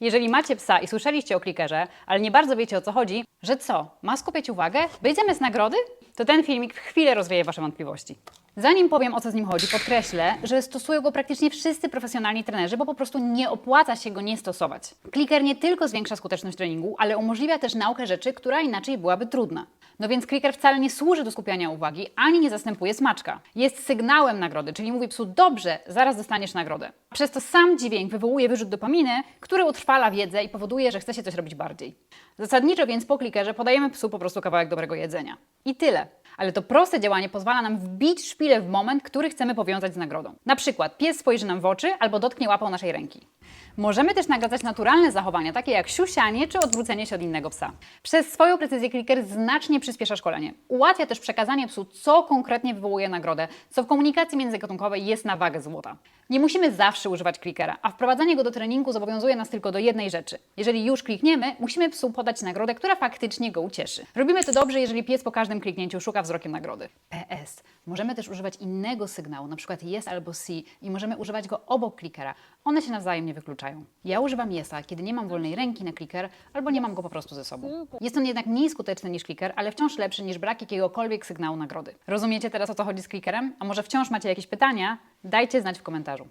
Jeżeli macie psa i słyszeliście o klikerze, ale nie bardzo wiecie o co chodzi, że co, ma skupiać uwagę? Być zamiast nagrody? To ten filmik w chwilę rozwieje Wasze wątpliwości. Zanim powiem o co z nim chodzi, podkreślę, że stosują go praktycznie wszyscy profesjonalni trenerzy, bo po prostu nie opłaca się go nie stosować. Kliker nie tylko zwiększa skuteczność treningu, ale umożliwia też naukę rzeczy, która inaczej byłaby trudna. No więc kliker wcale nie służy do skupiania uwagi, ani nie zastępuje smaczka. Jest sygnałem nagrody, czyli mówi psu dobrze, zaraz dostaniesz nagrodę. Przez to sam dźwięk wywołuje wyrzut dopaminy, który utrwala wiedzę i powoduje, że chce się coś robić bardziej. Zasadniczo więc po klikerze podajemy psu po prostu kawałek dobrego jedzenia. I tyle. Ale to proste działanie pozwala nam wbić szpilę w moment, który chcemy powiązać z nagrodą. Na przykład pies spojrzy nam w oczy albo dotknie łapą naszej ręki. Możemy też nagradzać naturalne zachowania, takie jak siusianie czy odwrócenie się od innego psa. Przez swoją precyzję kliker znacznie przyspiesza szkolenie. Ułatwia też przekazanie psu, co konkretnie wywołuje nagrodę, co w komunikacji międzygatunkowej jest na wagę złota. Nie musimy zawsze używać klikera, a wprowadzanie go do treningu zobowiązuje nas tylko do jednej rzeczy. Jeżeli już klikniemy, musimy psu podać nagrodę, która faktycznie go ucieszy. Robimy to dobrze, jeżeli pies po każdym kliknięciu szuka wzrokiem nagrody. PS. Możemy też używać innego sygnału, na przykład yes albo see i możemy używać go obok klikera. One się nawzajem nie wykluczają. Ja używam yesa, kiedy nie mam wolnej ręki na kliker albo nie mam go po prostu ze sobą. Jest on jednak mniej skuteczny niż kliker, ale wciąż lepszy niż brak jakiegokolwiek sygnału nagrody. Rozumiecie teraz o co chodzi z klikerem? A może wciąż macie jakieś pytania? Dajcie znać w komentarzu.